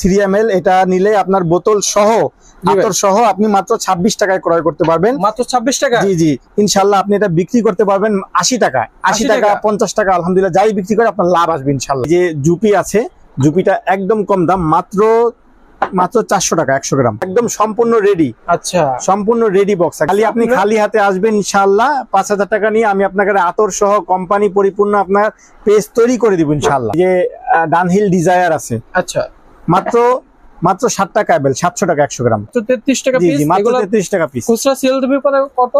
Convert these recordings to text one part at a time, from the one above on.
Three M এটা নিলে আপনার বোতল সহ আতর সহ আপনি মাত্র ছাব্বিশ টাকায় ক্রয় করতে পারবেন। মাত্র ছাব্বিশ টাকা জি জি। ইনশাল্লাহ আপনি এটা বিক্রি করতে পারবেন আশি টাকা আশি টাকা। পঞ্চাশ টাকা আলহামদুলিল্লাহ যাই বিক্রি করে আপনার লাভ আসবে ইনশাল্লাহ। যে জুপি আছে জুপিটা একদম কম দাম মাত্র মাত্র চারশো টাকা একশো গ্রাম। একদম সম্পূর্ণ রেডি আচ্ছা। সম্পূর্ণ রেডি বক্স খালি আপনি খালি হাতে আসবেন ইনশাল্লাহ পাঁচ হাজার টাকা নিয়ে আমি আপনাকে আতর সহ কোম্পানি পরিপূর্ণ আপনার পেজ তৈরি করে দিব ইনশাল্লাহ। যে ডানহিল ডিজায়ার আছে। আচ্ছা। মাত্র মাত্র ষাট টাকা অ্যাবেল সাতশো টাকা একশো গ্রাম। তেত্রিশ টাকা পিস মাত্র তেত্রিশ টাকা পিস খুচরা সেল দেবে কত?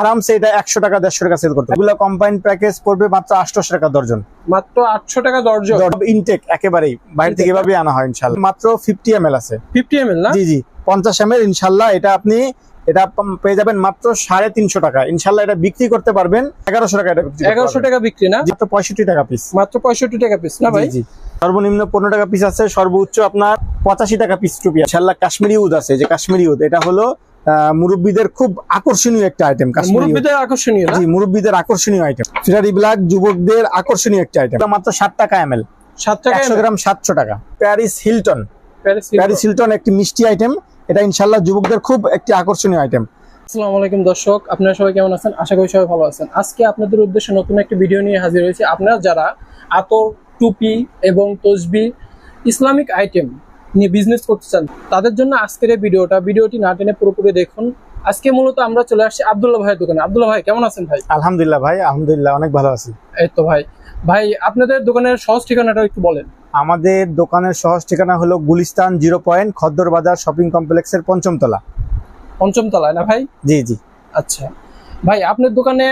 আরামসে এটা একশো টাকা দেড়শো টাকা সেল করতে এগুলো কম্বাইন প্যাকেজ পড়বে মাত্র আটশো টাকা দর্জন। মাত্র আটশো টাকা দর্জন? ইনটেক একেবারেই। বাইরে থেকে এভাবে আনা হয় ইনশাল্লাহ মাত্র ফিফটি এম আছে। ফিফটি এম এল না? জি জি পঞ্চাশ এম এল ইনশাল্লাহ এটা আপনি এটা পেয়ে যাবেন মাত্র সাড়ে তিনশো টাকা। ইনশাল্লাহ এটা বিক্রি করতে পারবেন। এগারোশো টাকা এগারোশো টাকা বিক্রি না? মাত্র পঁয়ষট্টি টাকা পিস মাত্র পঁয়ষট্টি টাকা পিস না ভাই? জি। সর্বনিম্ন পনেরো টাকা পিস আছে সর্বোচ্চ আপনার পঁচাশি টাকা পিস টুপি ইনশাল্লাহ কাশ্মীরি উদ আছে যে কাশ্মীরি উদ এটা হলো মুরব্বীদের খুব আকর্ষণীয় একটা আইটেম মুরব্বীদের আকর্ষণীয় জি মুরব্বীদের আকর্ষণীয় আইটেম ফিরারি ব্ল্যাক যুবকদের আকর্ষণীয় একটা আইটেম মাত্র ষাট টাকা এম এল সাত টাকা একশো গ্রাম সাতশো টাকা। Paris Hilton Paris Paris Hilton একটি মিষ্টি আইটেম এটা ইনশাল্লাহ যুবকদের খুব একটি আকর্ষণীয় আইটেম আসসালামু আলাইকুম দর্শক আপনারা সবাই কেমন আছেন? আশা করি সবাই ভালো আছেন। আজকে আপনাদের উদ্দেশ্যে নতুন একটি ভিডিও নিয়ে হাজির হয়েছে। আপনারা যারা আতর টুপি এবং তসবি ইসলামিক আইটেম নিয়ে বিজনেস করতে চান তাদের জন্য আজকের এই ভিডিওটা ভিডিওটি না টেনে পুরোপুরি দেখুন। আজকে মূলত আমরা চলে আসছি আবদুল্লাহ ভাইয়ের দোকানে। আব্দুল্লাহ ভাই কেমন আছেন ভাই? আলহামদুলিল্লাহ ভাই আলহামদুলিল্লাহ অনেক ভালো আছি। এই তো ভাই। ভাই আপনাদের দোকানের সহজ ঠিকানাটা একটু বলেন। আমাদের দোকানের সহজ ঠিকানা হলো Gulistan zero point Khaddar Bazar shopping কমপ্লেক্সের পঞ্চম তলা পঞ্চম তলায় না ভাই? জি জি। আচ্ছা। ভাই, আপনার দোকানে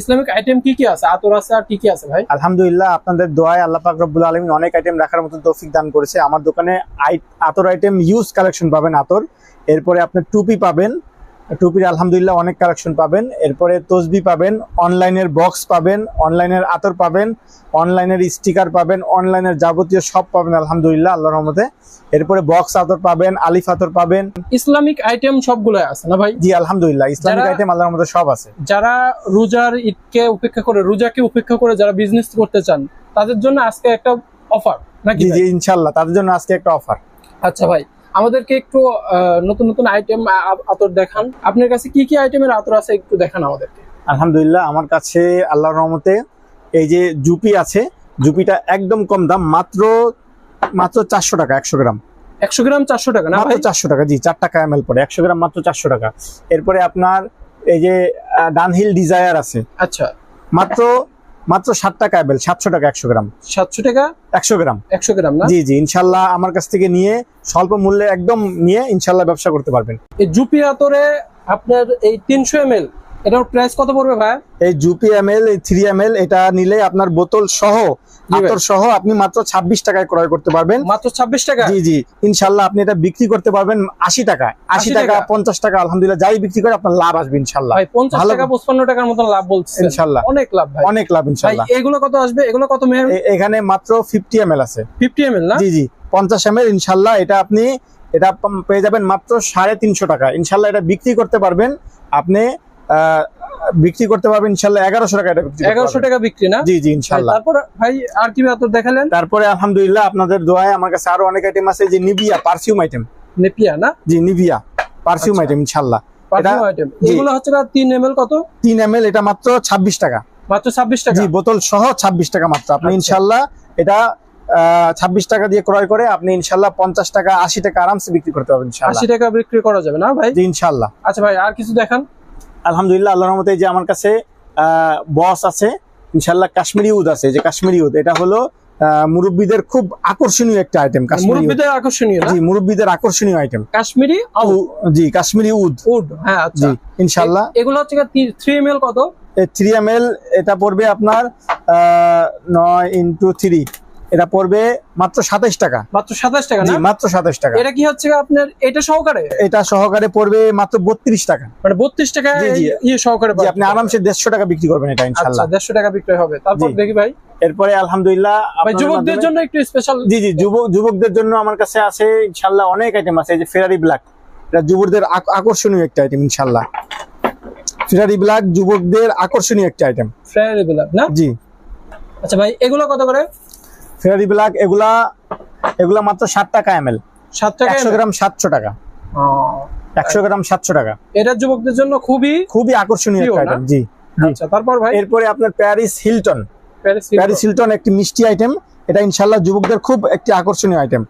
ইসলামিক আইটেম কি কি আছে? আতর আছে আর কি কি আছে ভাই? আলহামদুলিল্লাহ, আপনাদের দোয়ায় আল্লাহ পাক রব্বুল আলমিন অনেক আইটেম রাখার মতো তৌফিক দান করেছে। আমার দোকানে আতর আইটেম ইউজ কালেকশন পাবেন আতর। এরপরে আপনার টুপি পাবেন। টুপির আলহামদুলিল্লাহ অনেক কালেকশন পাবেন। এরপরে তসবি পাবেন অনলাইনের বক্স পাবেন অনলাইনের আতর পাবেন অনলাইনের স্টিকার পাবেন অনলাইনের যাবতীয় সব পাবেন আলহামদুলিল্লাহ আল্লাহর রহমতে। এরপরে বক্স আতর পাবেন আলিফ আতর পাবেন। ইসলামিক আইটেম সবগুলো আছে না ভাই? জি আলহামদুলিল্লাহ ইসলামিক আইটেম আল্লাহর মধ্যে সব আছে। যারা রোজার ঈদকে উপেক্ষা করে রোজাকে উপেক্ষা করে যারা বিজনেস করতে চান তাদের জন্য আজকে একটা অফার নাকি জি জি ইনশাল্লাহ তাদের জন্য আজকে একটা অফার আচ্ছা ভাই আমাদেরকে একটু নতুন নতুন আইটেম আতর দেখান। আপনার কাছে কি কি আইটেমের আতর আছে একটু দেখান আমাদেরকে? আলহামদুলিল্লাহ আমার কাছে আল্লাহর রহমতে এই যে জুপি আছে জুপিটা একদম কম দাম মাত্র মাত্র চারশো টাকা একশো গ্রাম। একশো গ্রাম চারশো টাকা না মাত্র চারশো টাকা জি চার টাকা এম এল পরে একশো গ্রাম মাত্র চারশো টাকা। এরপরে আপনার এই যে ডানহিল ডিজায়ার আছে। আচ্ছা। মাত্র মাত্র সাত টাকা এবেল সাতশো টাকা একশো গ্রাম। সাতশো টাকা? একশো গ্রাম। একশো গ্রাম না? জি জি ইনশাল্লাহ আমার কাছ থেকে নিয়ে স্বল্প মূল্যে একদম নিয়ে ইনশাল্লাহ ব্যবসা করতে পারবেন। এই জুপি আতরে আপনার এই তিনশো এম এল এটার প্রাইস কত পড়বে ভাই? এই জুপি এম এল এই থ্রি এম এল এটা নিলে আপনার বোতল সহ। আতর সহ আপনি মাত্র ছাব্বিশ টাকায় ক্রয় করতে পারবেন। মাত্র ছাব্বিশ টাকা? জি জি। ইনশাল্লাহ আপনি এটা বিক্রি করতে পারবেন আশি টাকা। 80 টাকা টাকা। পঞ্চাশ টাকা আলহামদুলিল্লাহ যাই বিক্রি করে আপনার লাভ আসবে ইনশাল্লাহ। ভাই পঞ্চাশ ভালো- টাকা পঁচপান্ন টাকার মতন লাভ বলছে ইনশাল্লাহ। অনেক লাভ ভাই। অনেক লাভ ভাই এগুলো কত আসবে? এগুলো কত মেয়ার এখানে মাত্র ফিফটি এম এল আছে। ফিফটি এম এল না? জি জি। পঞ্চাশ এম এল ইনশাল্লাহ এটা আপনি এটা পেয়ে যাবেন মাত্র সাড়ে তিনশো টাকা। ইনশাল্লাহ এটা বিক্রি করতে পারবেন। আপনি বিক্রি করতে পারবেন ইনশাল্লাহ এগারোশো টাকা এটা এগারোশো। টাকা বিক্রি না? জি জি ইনশাল্লাহ। তারপর ভাই আর কি দেখালেন? তারপরে আলহামদুলিল্লাহ আপনাদের দোয়ায় আমার কাছে আরও অনেক আইটেম আছে যে নিভিয়া পারফিউম আইটেম নেপিয়া না? জি নিভিয়া পারফিউম। আইটেম ইনশাল্লাহ। জি। এগুলো হচ্ছে তিন এম কত? তিন এম এটা মাত্র ছাব্বিশ টাকা। মাত্র ছাব্বিশ টাকা? জি বোতল সহ ছাব্বিশ টাকা মাত্র। আপনি আচ্ছা। ইনশাল্লাহ এটা ছাব্বিশ টাকা দিয়ে ক্রয় করে আপনি ইনশাল্লাহ পঞ্চাশ টাকা আশি টাকা আরামসে বিক্রি করতে পারবেন আশি টাকা বিক্রি করা যাবে না ভাই? ইনশাল্লাহ। আচ্ছা ভাই আর কিছু দেখান? আলহামদুলিল্লাহ আল্লাহর মতে যে আমার কাছে বস আছে ইনশাল্লাহ কাশ্মীরি উদ আছে যে কাশ্মীরি উদ। এটা হলো মুরব্বীদের খুব আকর্ষণীয় একটা আইটেম। মুরব্বীদের আকর্ষণীয় জি মুরব্বীদের আকর্ষণীয় আইটেম কাশ্মীরি জি কাশ্মীরি উদ। উড হ্যাঁ আচ্ছা। জি ইনশাল্লাহ এগুলো হচ্ছে থ্রি এম এল কত? থ্রি এম এটা পড়বে আপনার আহ, নয় ইন্টু থ্রি এটা পড়বে মাত্র সাতাইশ টাকা। মাত্র সাতাশ টাকা জি না? মাত্র সাতাইশ টাকা। এটা কি হচ্ছে আপনার এটা সহকারে? এটা সহকারে পড়বে মাত্র বত্রিশ টাকা। মানে বত্রিশ টাকা। ইয়ে সহকারে আপনি আরামসে দেড়শো টাকা বিক্রি করবেন এটা আচ্ছা ইনশাল্লাহ দেড়শো টাকা বিক্রি হবে। তারপর দেখি ভাই। এরপরে আলহামদুলিল্লাহ যুবকদের জন্য একটু স্পেশাল জি জি যুবক যুবকদের জন্য আমার কাছে আছে ইনশাল্লাহ অনেক আইটেম আছে। এই যে ফেরারি ব্ল্যাক এটা যুবকদের আকর্ষণীয় একটা আইটেম ইনশাল্লাহ ফেরারি ব্ল্যাক যুবকদের আকর্ষণীয় একটা আইটেম ফ্রেয়ারেবল না? জি। আচ্ছা ভাই এগুলো কত করে? ফেরারি ব্ল্যাক এগুলা এগুলো মাত্র ষাট টাকা এম এল। টাকা একশো গ্রাম সাতশো টাকা। একশো গ্রাম সাতশো টাকা। এটা যুবকদের জন্য খুবই খুবই আকর্ষণীয় একটা আইটেম জি আচ্ছা তারপর ভাই? এরপরে আপনার Paris Hilton Paris Paris Hilton একটি মিষ্টি আইটেম এটা ইনশাল্লাহ যুবকদের খুব একটি আকর্ষণীয় আইটেম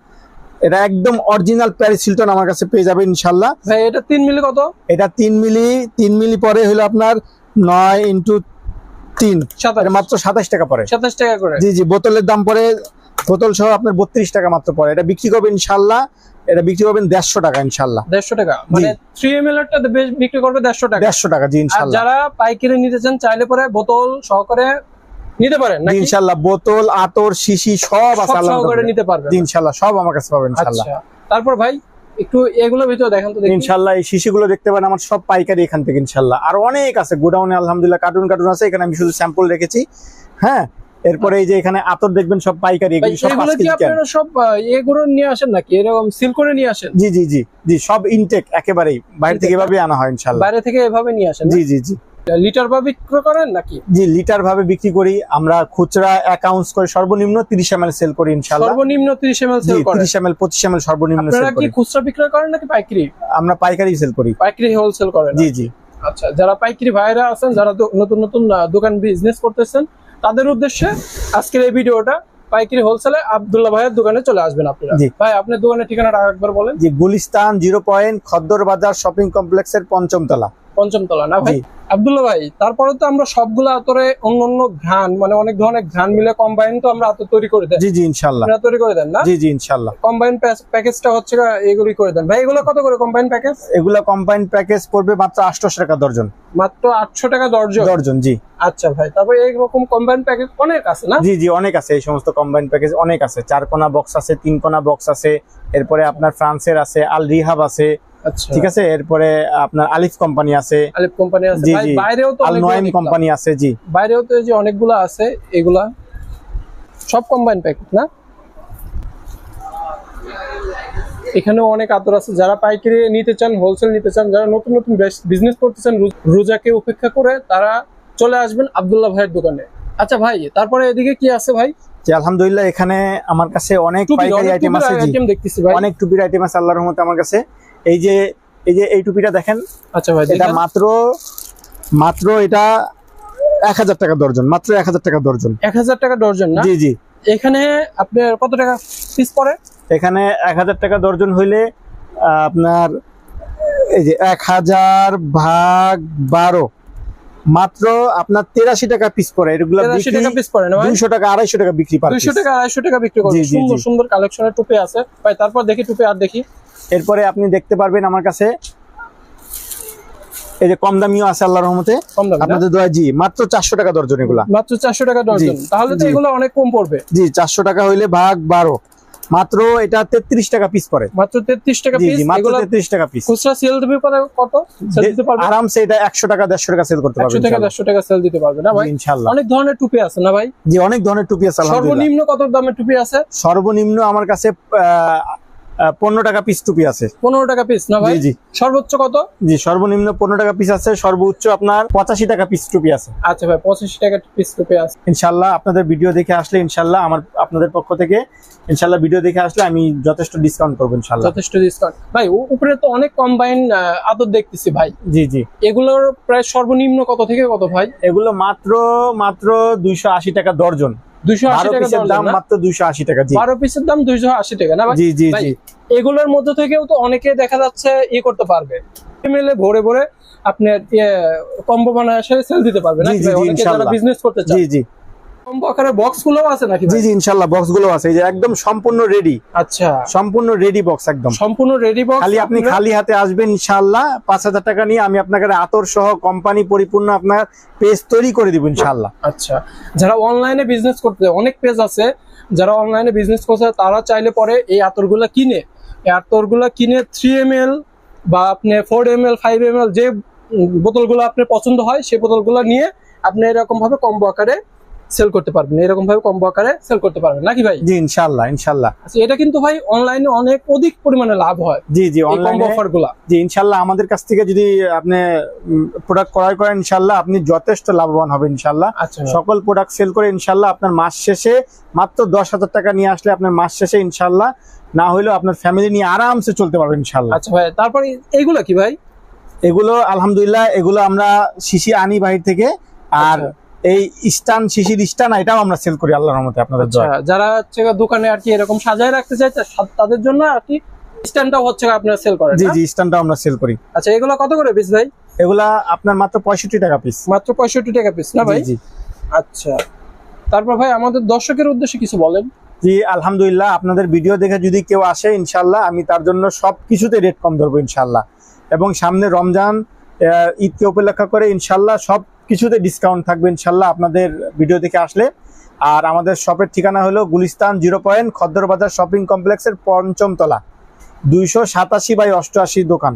এটা একদম অরিজিনাল প্যারিস হিলটন আমার কাছে পেয়ে যাবে ইনশাল্লাহ ভাই এটা তিন মিলি কত? এটা তিন মিলি তিন মিলি পরে হলো আপনার নয় ইন্টু তিন মাত্র সাতাশ টাকা পরে সাতাশ টাকা করে। জি জি বোতলের দাম পরে বোতল সহ আপনার বত্রিশ টাকা মাত্র পরে এটা বিক্রি করবেন ইনশাল্লাহ এটা বিক্রি করবেন দেড়শো টাকা ইনশাল্লাহ দেড়শো টাকা। মানে থ্রি এম এল এরটা বিক্রি করবে দেড়শো টাকা। দেড়শো টাকা জি ইনশাল্লাহ যারা পাইকারি নিতে চান চাইলে পরে বোতল সহকারে নিতে পারেন ইনশাল্লাহ বোতল আতর শিশি সব আছে নিতে পারবেন। ইনশাল্লাহ সব আমার কাছে পাবেন ইনশাল্লাহ আচ্ছা। তারপর ভাই একটু এগুলোর ভিতরে দেখেন তো ইনশাল্লাহ এই শিশিগুলো দেখতে পারেন আমার সব পাইকারি এখান থেকে ইনশাল্লাহ আর অনেক আছে গোডাউনে আলহামদুলিল্লাহ কার্টুন কার্টুন আছে এখানে আমি শুধু স্যাম্পল রেখেছি। হ্যাঁ এরপরে এই যে এখানে আতর দেখবেন সব পাইকারি এগুলো সব এগুলো কি আপনারা সব এগুলো নিয়ে আসেন নাকি? এরকম সিল করে নিয়ে আসেন? জি জি জি জি সব ইনটেক একেবারেই বাইরে থেকে এভাবে আনা হয় ইনশাআল্লাহ। বাইরে থেকে এভাবে নিয়ে আসেন জি জি জি। লিটার বা বিক্রি করেন নাকি? জি লিটার ভাবে বিক্রি করি। আমরা খুচরা অ্যাকাউন্টস করে সর্বনিম্ন তিরিশ এম সেল করি ইনশাল্লাহ সর্বনিম্ন তিরিশ এম এল জি সেল করেন? তিরিশ এম এল পঁচিশ এম সর্বনিম্ন সেল আপনারা কি খুচরা বিক্রয় করেন নাকি পাইকারি? আমরা পাইকারি সেল করি। পাইকারি হোলসেল করেন? জি জি। আচ্ছা যারা পাইকারি ভাইরা আছেন যারা নতুন নতুন দোকান বিজনেস করতেছেন তাদের উদ্দেশ্যে আজকের এই ভিডিওটা পাইকারি হোলসেলে আব্দুল্লাহ ভাইয়ের দোকানে চলে আসবেন আপনারা। ভাই আপনার দোকানের ঠিকানাটা একবার বলেন। জি Gulistan zero point Khaddar Bazar shopping কমপ্লেক্সের পঞ্চম তলা পঞ্চমতলা না ভাই? জি। আব্দুল্লাহ ভাই তারপরে তো আমরা সবগুলো আতরে অন্য অন্য ঘ্রাণ মানে অনেক ধরনের ঘ্রাণ মিলে কম্বাইন তো আমরা আতর তৈরি করে দেন। জি জি ইনশাল্লাহ। আপনারা তৈরি করে দেন না? জি জি ইনশাল্লাহ। কম্বাইন প্যাকেজটা হচ্ছে এগুলি করে দেন। ভাই এগুলো কত করে কম্বাইন প্যাকেজ এগুলা কম্বাইন্ড প্যাকেজ পড়বে মাত্র আটশোশো টাকা দর্জন। মাত্র আটশো টাকা দরজন? দর্জন জি। আচ্ছা ভাই তারপরে এইরকম কম্বাইন প্যাকেজ অনেক আছে না? জি জি অনেক আছে। এই সমস্ত কম্বাইন্ড প্যাকেজ অনেক আছে। চার কোনা বক্স আছে তিন কোনা বক্স আছে। এরপরে আপনার ফ্রান্সের আছে আল রিহাব আছে। ঠিক আছে? এরপরে আপনার আলিফ কোম্পানি আছে। আলিফ কোম্পানি আছে। জি। বাইরেও তো আল অনেকগুলো কোম্পানি আছে জি। বাইরেও তো এই যে অনেকগুলো আছে এগুলা। সব কম্বাইন প্যাকেট না? এখানেও অনেক আতর আছে। যারা পাইকারি নিতে চান হোলসেল নিতে চান যারা নতুন নতুন বিজনেস করতে চান রোজ- রোজাকে উপেক্ষা করে তারা চলে আসবেন আব্দুল্লাহ ভাইয়ের দোকানে। আচ্ছা ভাই তারপরে এদিকে কি আছে ভাই? জি আলহামদুলিল্লাহ এখানে আমার কাছে অনেক পাইকারি আইটেম আছে জি। অনেক টুপির আইটেম আছে আল্লাহর রহমতে আমার কাছে। এই যে এই যে এই টুপিটা দেখেন আচ্ছা ভাই এটা মাত্র মাত্র এটা এক হাজার টাকা দর্জন মাত্র এক হাজার টাকা দর্জন। এক হাজার টাকা ডর্জন না? জি জি। এখানে আপনার কত টাকা পিস পড়ে? এখানে এক হাজার টাকা দর্জন হইলে আপনার এই যে এক হাজার ভাগ বারো মাত্র আপনার তেরাশি টাকা পিস পড়ে। এগুলো তেরাশি টাকা পিস পড়ে না দুইশো টাকা আড়াইশো টাকা বিক্রি পার দুইশো টাকা আড়াইশো টাকা বিক্রি জি, সুন্দর সুন্দর কালেকশনের টুপি আছে। ভাই তারপর দেখি টুপি আর দেখি। এরপরে আপনি দেখতে পারবেন আমার কাছে এই যে কম দামিও আছে আল্লাহ রহমতে? আপনাদের দোয়া জি মাত্র চারশো টাকা দর্জন এগুলা। মাত্র চারশো টাকা ডর্জন জি, তাহলে তো এগুলো অনেক কম পড়বে। জি চারশো টাকা হইলে ভাগ বারো। মাত্র এটা তেত্রিশ টাকা পিস পড়ে। মাত্র তেত্রিশ টাকা পিস মাত্র এগুলো তেত্রিশ টাকা পিস খুচরা সেল দিবে কত? কত? সেল দিতে পারবে? আরামসে এটা একশো টাকা দেড়শো টাকা সেল করতে একশো পারবেন টাকা ইনশাল্লাহ। দেড়শো টাকা সেল দিতে পারবে না ভাই? জি, ইনশাল্লাহ অনেক ধরনের টুপি আছে না ভাই? জি অনেক ধরনের টুপি আছে আলহামদুলিল্লাহ। সর্বনিম্ন কত দামের টুপি আছে? সর্বনিম্ন আমার কাছে পনেরো টাকা পিস টুপি আছে। পনেরো টাকা পিস না ভাই? জি জি। সর্বোচ্চ কত? জি সর্বনিম্ন পনেরো টাকা পিস আছে সর্বোচ্চ আপনার পঁচাশি টাকা পিস টুপি আছে। আচ্ছা ভাই পঁচিশ টাকা পিস টুপি আছে। ইনশাল্লাহ আপনাদের ভিডিও দেখে আসলে ইনশাল্লাহ আমার আপনাদের পক্ষ থেকে ইনশাল্লাহ ভিডিও দেখে আসলে আমি যথেষ্ট ডিসকাউন্ট করব ইনশাল্লাহ। যথেষ্ট ডিসকাউন্ট ভাই উপরে তো অনেক কম্বাইন আদর দেখতেছি ভাই। জি জি। এগুলোর প্রায় সর্বনিম্ন কত থেকে কত ভাই? এগুলো মাত্র মাত্র দুইশো আশি টাকা দর্জন দাম মাত্র দুইশো আশি টাকা বারো পিসের দাম দুইশো আশি টাকা না জি জি জি। এগুলোর মধ্যে থেকেও তো অনেকে দেখা যাচ্ছে ই করতে পারবে। মিলে ভরে ভরে আপনার কম্বো বানায় সেল দিতে পারবে না। বিজনেস করতে জি জি। কম্বো আকারে বক্সগুলো আছে নাকি জি ভাই? জি ইনশাল্লাহ বক্সগুলো আছে। এই যে একদম সম্পূর্ণ রেডি আচ্ছা। সম্পূর্ণ রেডি বক্স একদম। সম্পূর্ণ রেডি বক্স খালি আপনি খালি হাতে আসবেন টাকা নিয়ে আমি আপনাকে আতর সহ কোম্পানি পরিপূর্ণ আপনার পেজ তৈরি করে দিব আচ্ছা। যারা অনলাইনে বিজনেস করতে অনেক পেজ আছে। যারা অনলাইনে বিজনেস করছে তারা চাইলে পরে এই আতরগুলা কিনে। এই আতরগুলা কিনে থ্রি এম এল বা আপনি four M L five M L যে বোতলগুলো আপনার পছন্দ হয় সেই বোতলগুলো নিয়ে আপনি এরকম ভাবে কম্বো আকারে সেল করতে পারবেন। এরকম ভাবে কম্বো আকারে সেল করতে পারবেন। নাকি ভাই? জি ইনশাল্লাহ ইনশাল্লাহ আচ্ছা এটা কিন্তু ভাই অনলাইনে অনেক অধিক পরিমাণে লাভ হয় জি জি অনলাইনে অফারগুলা জি ইনশাল্লাহ আমাদের কাছ থেকে যদি আপনি প্রোডাক্ট ক্রয় করেন ইনশাল্লাহ আপনি যথেষ্ট লাভবান হবেন ইনশাল্লাহ আচ্ছা। সকল প্রোডাক্ট সেল করে ইনশাল্লাহ আপনার মাস শেষে মাত্র দশ হাজার টাকা নিয়ে আসলে আপনার মাস শেষে ইনশাল্লাহ না হলেও আপনার ফ্যামিলি নিয়ে আরামসে চলতে পারবেন ইনশাল্লাহ আচ্ছা ভাই তারপরে এইগুলা কি ভাই? এগুলো আলহামদুলিল্লাহ এগুলো আমরা শিশি আনি বাহির থেকে। আর আচ্ছা। এই স্টান শিশির স্টান এটাও আমরা সেল করি আল্লাহর রহমতে আপনাদের আচ্ছা। যারা হচ্ছে দোকানে আর কি এরকম সাজায় রাখতে চায় তাদের জন্য আর কি স্ট্যান্ডটাও হচ্ছে আপনারা সেল করেন জি জি স্টানটাও আমরা সেল করি। আচ্ছা এগুলো কত করে পিস ভাই? এগুলা আপনার মাত্র পঁয়ষট্টি টাকা পিস মাত্র পঁয়ষট্টি টাকা পিস না ভাই? জি। আচ্ছা তারপর ভাই আমাদের দর্শকের উদ্দেশ্যে কিছু বলেন। জি আলহামদুলিল্লাহ আপনাদের ভিডিও দেখে যদি কেউ আসে ইনশাল্লাহ আমি তার জন্য সব কিছুতে রেট কম ধরবো ইনশাল্লাহ এবং সামনে রমজান ঈদকে উপলক্ষ করে ইনশাল্লাহ সব কিছুতে ডিসকাউন্ট থাকবে ইনশাল্লাহ আপনাদের ভিডিও দেখে আসলে। আর আমাদের শপের ঠিকানা হলো Gulistan zero point Khaddar Bazar shopping কমপ্লেক্সের পঞ্চমতলা, দুইশো সাতাশি বাই অষ্টআশি দোকান।